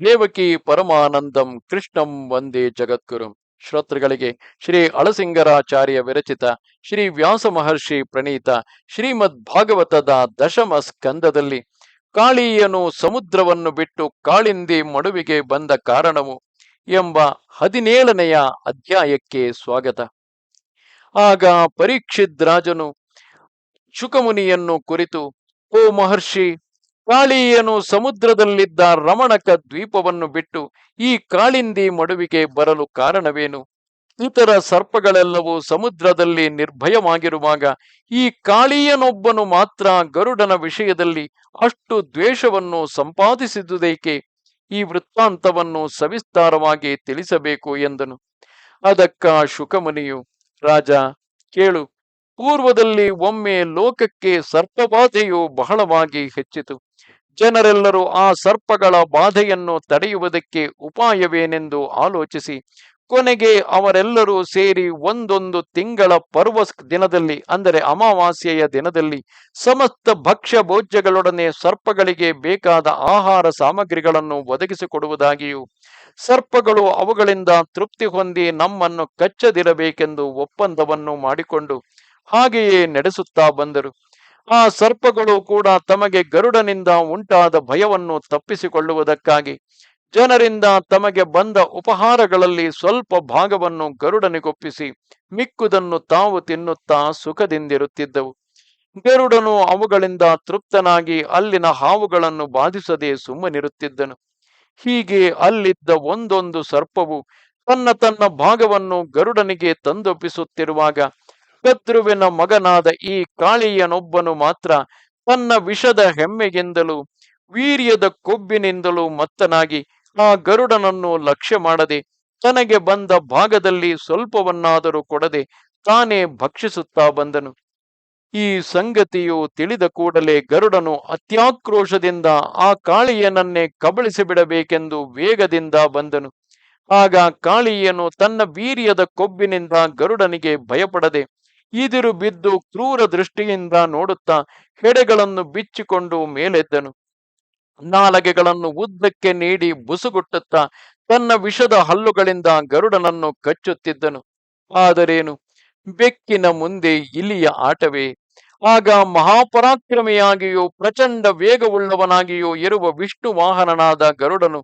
ದೇವಕಿ ಪರಮಾನಂದಂ ಕೃಷ್ಣಂ ವಂದೇ ಜಗದ್ಗುರು. ಶ್ರೋತೃಗಳಿಗೆ ಶ್ರೀ ಅಳಸಿಂಗರಾಚಾರ್ಯ ವಿರಚಿತ ಶ್ರೀ ವ್ಯಾಸ ಮಹರ್ಷಿ ಪ್ರಣೀತ ಶ್ರೀಮದ್ ಭಾಗವತದ ದಶಮ ಸ್ಕಂದದಲ್ಲಿ ಕಾಳಿಯನು ಸಮುದ್ರವನ್ನು ಬಿಟ್ಟು ಕಾಳಿಂದಿ ಮಡುವಿಗೆ ಬಂದ ಕಾರಣವು ಎಂಬ ಹದಿನೇಳನೆಯ ಅಧ್ಯಾಯಕ್ಕೆ ಸ್ವಾಗತ. ಆಗ ಪರೀಕ್ಷಿದ್ರಾಜನು ಶುಕಮುನಿಯನ್ನು ಕುರಿತು, ಓ ಮಹರ್ಷಿ ಕಾಳಿಯನು ಸಮುದ್ರದಲ್ಲಿದ್ದ ರಮಣಕ ದ್ವೀಪವನ್ನು ಬಿಟ್ಟು ಈ ಕಾಳಿಂದಿ ಮಡುವಿಗೆ ಬರಲು ಕಾರಣವೇನು? ಇತರ ಸರ್ಪಗಳೆಲ್ಲವೂ ಸಮುದ್ರದಲ್ಲಿ ನಿರ್ಭಯವಾಗಿರುವಾಗ ಈ ಕಾಳಿಯನೊಬ್ಬನು ಮಾತ್ರ ಗರುಡನ ವಿಷಯದಲ್ಲಿ ಅಷ್ಟು ದ್ವೇಷವನ್ನು ಸಂಪಾದಿಸಿದುದೇಕೆ? ಈ ವೃತ್ತಾಂತವನ್ನು ಸವಿಸ್ತಾರವಾಗಿ ತಿಳಿಸಬೇಕು ಎಂದನು. ಅದಕ್ಕ ಶುಕಮುನಿಯು, ರಾಜ, ಕೇಳು ಪೂರ್ವದಲ್ಲಿ ಒಮ್ಮೆ ಲೋಕಕ್ಕೆ ಸರ್ಪಬಾಧೆಯು ಬಹಳವಾಗಿ ಹೆಚ್ಚಿತು. ಜನರೆಲ್ಲರೂ ಆ ಸರ್ಪಗಳ ಬಾಧೆಯನ್ನು ತಡೆಯುವುದಕ್ಕೆ ಉಪಾಯವೇನೆಂದು ಆಲೋಚಿಸಿ, ಕೊನೆಗೆ ಅವರೆಲ್ಲರೂ ಸೇರಿ ಒಂದೊಂದು ತಿಂಗಳ ಪರ್ವ ದಿನದಲ್ಲಿ, ಅಂದರೆ ಅಮಾವಾಸ್ಯೆಯ ದಿನದಲ್ಲಿ, ಸಮಸ್ತ ಭಕ್ಷ್ಯ ಭೋಜ್ಯಗಳೊಡನೆ ಸರ್ಪಗಳಿಗೆ ಬೇಕಾದ ಆಹಾರ ಸಾಮಗ್ರಿಗಳನ್ನು ಒದಗಿಸಿಕೊಡುವುದಾಗಿಯೂ, ಸರ್ಪಗಳು ಅವುಗಳಿಂದ ತೃಪ್ತಿ ಹೊಂದಿ ನಮ್ಮನ್ನು ಕಚ್ಚದಿರಬೇಕೆಂದು ಒಪ್ಪಂದವನ್ನು ಮಾಡಿಕೊಂಡು ಹಾಗೆಯೇ ನಡೆಸುತ್ತಾ ಬಂದರು. ಆ ಸರ್ಪಗಳು ಕೂಡ ತಮಗೆ ಗರುಡನಿಂದ ಉಂಟಾದ ಭಯವನ್ನು ತಪ್ಪಿಸಿಕೊಳ್ಳುವುದಕ್ಕಾಗಿ ಜನರಿಂದ ತಮಗೆ ಬಂದ ಉಪಹಾರಗಳಲ್ಲಿ ಸ್ವಲ್ಪ ಭಾಗವನ್ನು ಗರುಡನಿಗೊಪ್ಪಿಸಿ ಮಿಕ್ಕುದನ್ನು ತಾವು ತಿನ್ನುತ್ತಾ ಸುಖದಿಂದಿರುತ್ತಿದ್ದವು. ಗರುಡನು ಅವುಗಳಿಂದ ತೃಪ್ತನಾಗಿ ಅಲ್ಲಿನ ಹಾವುಗಳನ್ನು ಬಾಧಿಸದೆ ಸುಮ್ಮನಿರುತ್ತಿದ್ದನು. ಹೀಗೆ ಅಲ್ಲಿದ್ದ ಒಂದೊಂದು ಸರ್ಪವು ತನ್ನ ತನ್ನ ಭಾಗವನ್ನು ಗರುಡನಿಗೆ ತಂದೊಪ್ಪಿಸುತ್ತಿರುವಾಗ ಕದ್ರುವಿನ ಮಗನಾದ ಈ ಕಾಳಿಯನೊಬ್ಬನು ಮಾತ್ರ ತನ್ನ ವಿಷದ ಹೆಮ್ಮೆಗಿಂದಲೂ ವೀರ್ಯದ ಕೊಬ್ಬಿನಿಂದಲೂ ಮತ್ತನಾಗಿ ಆ ಗರುಡನನ್ನು ಲಕ್ಷ್ಯ ಮಾಡದೆ ತನಗೆ ಬಂದ ಭಾಗದಲ್ಲಿ ಸ್ವಲ್ಪವನ್ನಾದರೂ ಕೊಡದೆ ತಾನೇ ಭಕ್ಷಿಸುತ್ತಾ ಬಂದನು. ಈ ಸಂಗತಿಯು ತಿಳಿದ ಕೂಡಲೇ ಗರುಡನು ಅತ್ಯಾಕ್ರೋಶದಿಂದ ಆ ಕಾಳಿಯನನ್ನೇ ಕಬಳಿಸಿ ಬಿಡಬೇಕೆಂದು ವೇಗದಿಂದ ಬಂದನು. ಆಗ ಕಾಳಿಯನು ತನ್ನ ವೀರ್ಯದ ಕೊಬ್ಬಿನಿಂದ ಗರುಡನಿಗೆ ಭಯಪಡದೆ ಇದಿರು ಬಿದ್ದು ಕ್ರೂರ ದೃಷ್ಟಿಯಿಂದ ನೋಡುತ್ತಾ ಹೆಡೆಗಳನ್ನು ಬಿಚ್ಚಿಕೊಂಡು ಮೇಲೆದ್ದನು. ನಾಲಗೆಗಳನ್ನು ಉದ್ದಕ್ಕೆ ನೀಡಿ ಬುಸುಗುಟ್ಟುತ್ತಾ ತನ್ನ ವಿಷದ ಹಲ್ಲುಗಳಿಂದ ಗರುಡನನ್ನು ಕಚ್ಚುತ್ತಿದ್ದನು. ಆದರೇನು? ಬೆಕ್ಕಿನ ಮುಂದೆ ಇಲಿಯ ಆಟವೇ? ಆಗ ಮಹಾಪರಾಕ್ರಮಿಯಾಗಿಯೂ ಪ್ರಚಂಡ ವೇಗವುಳ್ಳವನಾಗಿಯೂ ಇರುವ ವಿಷ್ಣು ವಾಹನನಾದ ಗರುಡನು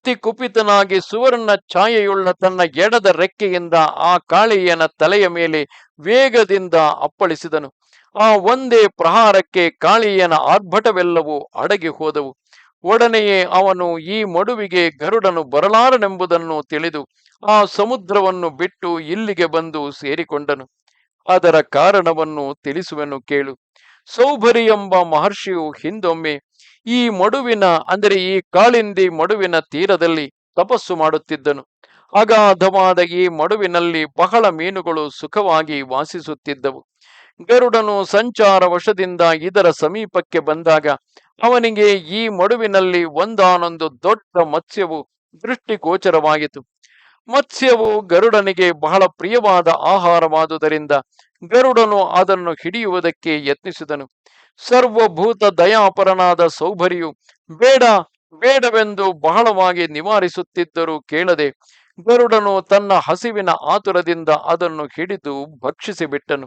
ಅತಿ ಕುಪಿತನಾಗಿ ಸುವರ್ಣ ಛಾಯೆಯುಳ್ಳ ತನ್ನ ಎಡದ ರೆಕ್ಕೆಯಿಂದ ಆ ಕಾಳಿಯನ ತಲೆಯ ಮೇಲೆ ವೇಗದಿಂದ ಅಪ್ಪಳಿಸಿದನು. ಆ ಒಂದೇ ಪ್ರಹಾರಕ್ಕೆ ಕಾಳಿಯನ ಆರ್ಭಟವೆಲ್ಲವೂ ಅಡಗಿ ಹೋದವು. ಒಡನೆಯೇ ಅವನು ಈ ಮಡುವಿಗೆ ಗರುಡನು ಬರಲಾರನೆಂಬುದನ್ನು ತಿಳಿದು ಆ ಸಮುದ್ರವನ್ನು ಬಿಟ್ಟು ಇಲ್ಲಿಗೆ ಬಂದು ಸೇರಿಕೊಂಡನು. ಅದರ ಕಾರಣವನ್ನು ತಿಳಿಸುವೆನು ಕೇಳು. ಸೌಭರಿ ಎಂಬ ಮಹರ್ಷಿಯು ಹಿಂದೊಮ್ಮೆ ಈ ಮಡುವಿನ, ಅಂದರೆ ಈ ಕಾಳಿಂದಿ ಮಡುವಿನ ತೀರದಲ್ಲಿ ತಪಸ್ಸು ಮಾಡುತ್ತಿದ್ದನು. ಅಗಾಧವಾದ ಈ ಮಡುವಿನಲ್ಲಿ ಬಹಳ ಮೀನುಗಳು ಸುಖವಾಗಿ ವಾಸಿಸುತ್ತಿದ್ದವು. ಗರುಡನು ಸಂಚಾರ ವಶದಿಂದ ಇದರ ಸಮೀಪಕ್ಕೆ ಬಂದಾಗ ಅವನಿಗೆ ಈ ಮಡುವಿನಲ್ಲಿ ಒಂದಾನೊಂದು ದೊಡ್ಡ ಮತ್ಸ್ಯವು ದೃಷ್ಟಿಗೋಚರವಾಯಿತು ಮತ್ಸ್ಯವು ಗರುಡನಿಗೆ ಬಹಳ ಪ್ರಿಯವಾದ ಆಹಾರವಾದುದರಿಂದ ಗರುಡನು ಅದನ್ನು ಹಿಡಿಯುವುದಕ್ಕೆ ಯತ್ನಿಸಿದನು. ಸರ್ವಭೂತ ದಯಾಪರನಾದ ಸೌಭರಿಯು, ಬೇಡ, ಬೇಡವೆಂದು ಬಹಳವಾಗಿ ನಿವಾರಿಸುತ್ತಿದ್ದರೂ ಕೇಳದೆ ಗರುಡನು ತನ್ನ ಹಸಿವಿನ ಆತುರದಿಂದ ಅದನ್ನು ಹಿಡಿದು ಭಕ್ಷಿಸಿಬಿಟ್ಟನು.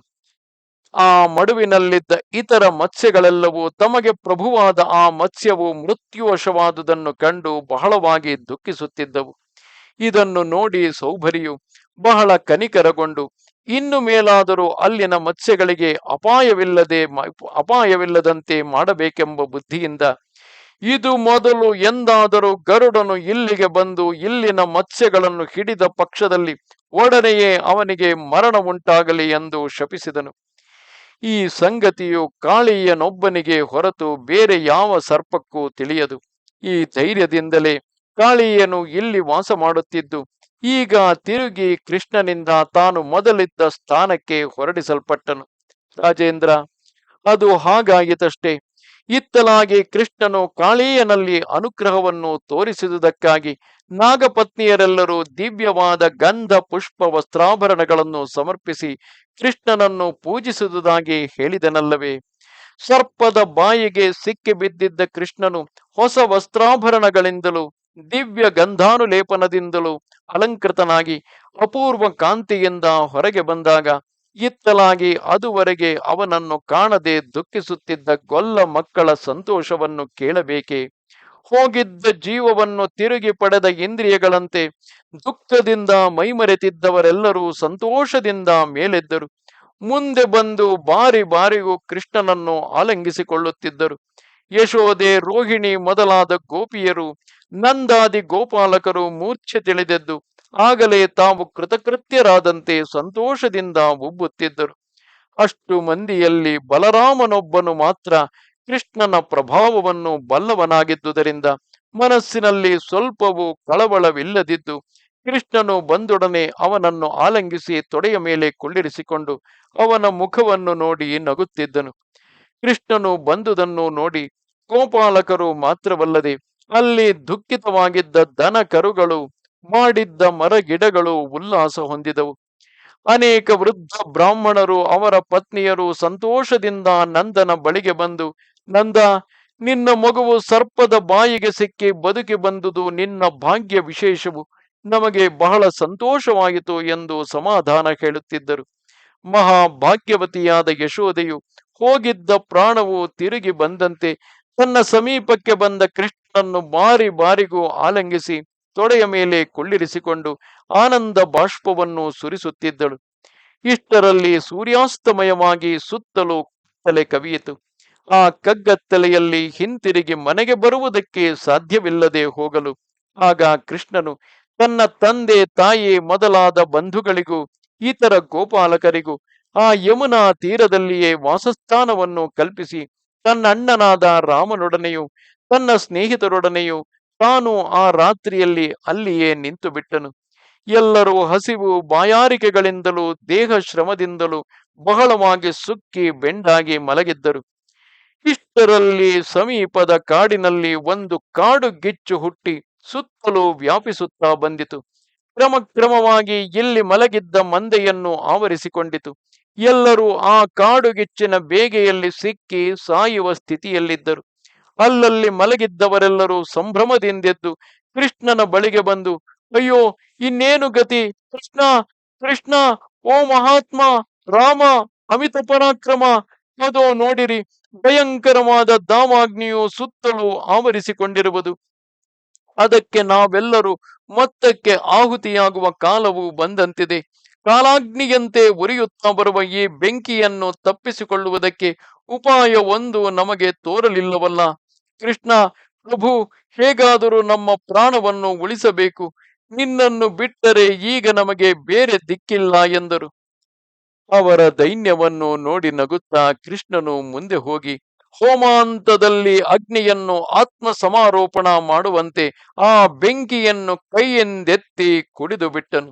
ಆ ಮಡುವಿನಲ್ಲಿದ್ದ ಇತರ ಮತ್ಸ್ಯಗಳೆಲ್ಲವೂ ತಮಗೆ ಪ್ರಭುವಾದ ಆ ಮತ್ಸ್ಯವು ಮೃತ್ಯುವಶವಾದುದನ್ನು ಕಂಡು ಬಹಳವಾಗಿ ದುಃಖಿಸುತ್ತಿದ್ದವು. ಇದನ್ನು ನೋಡಿ ಸೌಭರಿಯು ಬಹಳ ಕನಿಕರಗೊಂಡು ಇನ್ನು ಮೇಲಾದರೂ ಅಲ್ಲಿನ ಮತ್ಸ್ಯಗಳಿಗೆ ಅಪಾಯವಿಲ್ಲದೆ ಅಪಾಯವಿಲ್ಲದಂತೆ ಮಾಡಬೇಕೆಂಬ ಬುದ್ಧಿಯಿಂದ ಇದು ಮೊದಲು ಎಂದಾದರೂ ಗರುಡನು ಇಲ್ಲಿಗೆ ಬಂದು ಇಲ್ಲಿನ ಮತ್ಸ್ಯಗಳನ್ನು ಹಿಡಿದ ಪಕ್ಷದಲ್ಲಿ ಒಡನೆಯೇ ಅವನಿಗೆ ಮರಣ ಉಂಟಾಗಲಿ ಎಂದು ಶಪಿಸಿದನು. ಈ ಸಂಗತಿಯು ಕಾಳಿಯನೊಬ್ಬನಿಗೆ ಹೊರತು ಬೇರೆ ಯಾವ ಸರ್ಪಕ್ಕೂ ತಿಳಿಯದು. ಈ ಧೈರ್ಯದಿಂದಲೇ ಕಾಳಿಯನು ಇಲ್ಲಿ ವಾಸ ಮಾಡುತ್ತಿದ್ದು ಈಗ ತಿರುಗಿ ಕೃಷ್ಣನಿಂದ ತಾನು ಮೊದಲಿದ್ದ ಸ್ಥಾನಕ್ಕೆ ಹೊರಡಿಸಲ್ಪಟ್ಟನು. ರಾಜೇಂದ್ರ, ಅದು ಹಾಗಾಯಿತಷ್ಟೇ ಇತ್ತಲಾಗಿ ಕೃಷ್ಣನು ಕಾಳೀಯನಲ್ಲಿ ಅನುಗ್ರಹವನ್ನು ತೋರಿಸಿದುದಕ್ಕಾಗಿ ನಾಗಪತ್ನಿಯರೆಲ್ಲರೂ ದಿವ್ಯವಾದ ಗಂಧ, ಪುಷ್ಪ, ವಸ್ತ್ರಾಭರಣಗಳನ್ನು ಸಮರ್ಪಿಸಿ ಕೃಷ್ಣನನ್ನು ಪೂಜಿಸುವುದಾಗಿ ಹೇಳಿದನಲ್ಲವೇ. ಸರ್ಪದ ಬಾಯಿಗೆ ಸಿಕ್ಕಿ ಬಿದ್ದಿದ್ದ ಕೃಷ್ಣನು ಹೊಸ ವಸ್ತ್ರಾಭರಣಗಳಿಂದಲೂ, ದಿವ್ಯ ಗಂಧಾನುಲೇಪನದಿಂದಲೂ ಅಲಂಕೃತನಾಗಿ ಅಪೂರ್ವ ಕಾಂತಿಯಿಂದ ಹೊರಗೆ ಬಂದಾಗ ಇತ್ತಲಾಗಿ ಅದುವರೆಗೆ ಅವನನ್ನು ಕಾಣದೆ ದುಃಖಿಸುತ್ತಿದ್ದ ಗೊಲ್ಲ ಮಕ್ಕಳ ಸಂತೋಷವನ್ನು ಕೇಳಬೇಕೆ? ಹೋಗಿದ್ದ ಜೀವವನ್ನು ತಿರುಗಿ ಪಡೆದ ಇಂದ್ರಿಯಗಳಂತೆ ದುಃಖದಿಂದ ಮೈಮರೆತಿದ್ದವರೆಲ್ಲರೂ ಸಂತೋಷದಿಂದ ಮೇಲೆದ್ದರು. ಮುಂದೆ ಬಂದು ಬಾರಿ ಬಾರಿಗೂ ಕೃಷ್ಣನನ್ನು ಆಲಂಗಿಸಿಕೊಳ್ಳುತ್ತಿದ್ದರು. ಯಶೋದೆ ರೋಹಿಣಿ ಮೊದಲಾದ ಗೋಪಿಯರು, ನಂದಾದಿ ಗೋಪಾಲಕರು ಮೂರ್ಛೆ ತಿಳಿದೆದ್ದು. ಆಗಲೇ ತಾವು ಕೃತಕೃತ್ಯರಾದಂತೆ ಸಂತೋಷದಿಂದ ಉಬ್ಬುತ್ತಿದ್ದರು ಅಷ್ಟು ಮಂದಿಯಲ್ಲಿ ಬಲರಾಮನೊಬ್ಬನು ಮಾತ್ರ ಕೃಷ್ಣನ ಪ್ರಭಾವವನ್ನು ಬಲ್ಲವನಾಗಿದ್ದುದರಿಂದ ಮನಸ್ಸಿನಲ್ಲಿ ಸ್ವಲ್ಪವೂ ಕಳವಳವಿಲ್ಲದಿದ್ದು, ಕೃಷ್ಣನು ಬಂದೊಡನೆ ಅವನನ್ನು ಆಲಂಗಿಸಿ ತೊಡೆಯ ಮೇಲೆ ಕುಳ್ಳಿರಿಸಿಕೊಂಡು ಅವನ ಮುಖವನ್ನು ನೋಡಿ ನಗುತ್ತಿದ್ದನು. ಕೃಷ್ಣನು ಬಂದುದನ್ನು ನೋಡಿ ಗೋಪಾಲಕರು ಮಾತ್ರವಲ್ಲದೆ ಅಲ್ಲಿ ದುಃಖಿತವಾಗಿದ್ದ ದನ ಕರುಗಳು ಮಾಡಿದ್ದ ಮರಗಿಡಗಳು ಉಲ್ಲಾಸ ಹೊಂದಿದವು. ಅನೇಕ ವೃದ್ಧ ಬ್ರಾಹ್ಮಣರು ಅವರ ಪತ್ನಿಯರು ಸಂತೋಷದಿಂದ ನಂದನ ಬಳಿಗೆ ಬಂದು, ನಂದ, ನಿನ್ನ ಮಗುವು ಸರ್ಪದ ಬಾಯಿಗೆ ಸಿಕ್ಕಿ ಬದುಕಿ ಬಂದುದು ನಿನ್ನ ಭಾಗ್ಯ ವಿಶೇಷವು. ನಮಗೆ ಬಹಳ ಸಂತೋಷವಾಯಿತು ಎಂದು ಸಮಾಧಾನ ಹೇಳುತ್ತಿದ್ದರು. ಮಹಾಭಾಗ್ಯವತಿಯಾದ ಯಶೋದೆಯು ಹೋಗಿದ್ದ ಪ್ರಾಣವು ತಿರುಗಿ ಬಂದಂತೆ ತನ್ನ ಸಮೀಪಕ್ಕೆ ಬಂದ ಕೃಷ್ಣನನ್ನು ಬಾರಿ ಬಾರಿಗೂ ಆಲಂಗಿಸಿ ತೊಡೆಯ ಮೇಲೆ ಕುಳ್ಳಿರಿಸಿಕೊಂಡು ಆನಂದ ಬಾಷ್ಪವನ್ನು ಸುರಿಸುತ್ತಿದ್ದಳು. ಇಷ್ಟರಲ್ಲಿ ಸೂರ್ಯಾಸ್ತಮಯವಾಗಿ ಸುತ್ತಲೂ ಕತ್ತಲೆ ಕವಿಯಿತು. ಆ ಕಗ್ಗತ್ತಲೆಯಲ್ಲಿ ಹಿಂತಿರುಗಿ ಮನೆಗೆ ಬರುವುದಕ್ಕೆ ಸಾಧ್ಯವಿಲ್ಲದೆ ಹೋಗಲು ಆಗ ಕೃಷ್ಣನು ತನ್ನ ತಂದೆ ತಾಯಿ ಮೊದಲಾದ ಬಂಧುಗಳಿಗೂ ಇತರ ಗೋಪಾಲಕರಿಗೂ ಆ ಯಮುನಾ ತೀರದಲ್ಲಿಯೇ ವಾಸಸ್ಥಾನವನ್ನು ಕಲ್ಪಿಸಿ ತನ್ನ ಅಣ್ಣನಾದ ರಾಮನೊಡನೆಯೂ ತನ್ನ ಸ್ನೇಹಿತರೊಡನೆಯೂ ತಾನು ಆ ರಾತ್ರಿಯಲ್ಲಿ ಅಲ್ಲಿಯೇ ನಿಂತು ಬಿಟ್ಟನು ಎಲ್ಲರೂ ಹಸಿವು ಬಾಯಾರಿಕೆಗಳಿಂದಲೂ ದೇಹ ಶ್ರಮದಿಂದಲೂ ಬಹಳವಾಗಿ ಸುಕ್ಕಿ ಬೆಂಡಾಗಿ ಮಲಗಿದ್ದರು. ಇಷ್ಟರಲ್ಲಿ ಸಮೀಪದ ಕಾಡಿನಲ್ಲಿ ಒಂದು ಕಾಡು ಗಿಚ್ಚು ಹುಟ್ಟಿ ಸುತ್ತಲೂ ವ್ಯಾಪಿಸುತ್ತಾ ಬಂದಿತು. ಕ್ರಮಕ್ರಮವಾಗಿ ಇಲ್ಲಿ ಮಲಗಿದ್ದ ಮಂದೆಯನ್ನು ಆವರಿಸಿಕೊಂಡಿತು. ಎಲ್ಲರೂ ಆ ಕಾಡುಗಿಚ್ಚಿನ ಬೇಗೆಯಲ್ಲಿ ಸಿಕ್ಕಿ ಸಾಯುವ ಸ್ಥಿತಿಯಲ್ಲಿದ್ದರು. ಅಲ್ಲಲ್ಲಿ ಮಲಗಿದ್ದವರೆಲ್ಲರೂ ಸಂಭ್ರಮದಿಂದೆದ್ದು ಕೃಷ್ಣನ ಬಳಿಗೆ ಬಂದು, ಅಯ್ಯೋ, ಇನ್ನೇನು ಗತಿ? ಕೃಷ್ಣ ಕೃಷ್ಣ, ಓ ಮಹಾತ್ಮ, ರಾಮ, ಅಮಿತ ಪರಾಕ್ರಮ, ಅದೋ ನೋಡಿರಿ, ಭಯಂಕರವಾದ ದಾಮಾಗ್ನಿಯು ಸುತ್ತಲೂ ಆವರಿಸಿಕೊಂಡಿರುವುದು. ಅದಕ್ಕೆ ನಾವೆಲ್ಲರೂ ಮೊತ್ತಕ್ಕೆ ಆಹುತಿಯಾಗುವ ಕಾಲವು ಬಂದಂತಿದೆ. ಕಾಲಾಗ್ನಿಯಂತೆ ಉರಿಯುತ್ತಾ ಬರುವ ಈ ಬೆಂಕಿಯನ್ನು ತಪ್ಪಿಸಿಕೊಳ್ಳುವುದಕ್ಕೆ ಉಪಾಯ ಒಂದು ನಮಗೆ ತೋರಲಿಲ್ಲವಲ್ಲ. ಕೃಷ್ಣ, ಪ್ರಭು, ಹೇಗಾದರೂ ನಮ್ಮ ಪ್ರಾಣವನ್ನು ಉಳಿಸಬೇಕು. ನಿನ್ನನ್ನು ಬಿಟ್ಟರೆ ಈಗ ನಮಗೆ ಬೇರೆ ದಿಕ್ಕಿಲ್ಲ ಎಂದರು. ಅವರ ದೈನ್ಯವನ್ನು ನೋಡಿ ನಗುತ್ತಾ ಕೃಷ್ಣನು ಮುಂದೆ ಹೋಗಿ, ಹೋಮಾಂತದಲ್ಲಿ ಅಗ್ನಿಯನ್ನು ಆತ್ಮ ಸಮಾರೋಪಣ ಮಾಡುವಂತೆ ಆ ಬೆಂಕಿಯನ್ನು ಕೈಯಿಂದೆತ್ತಿ ಕುಡಿದು ಬಿಟ್ಟನು.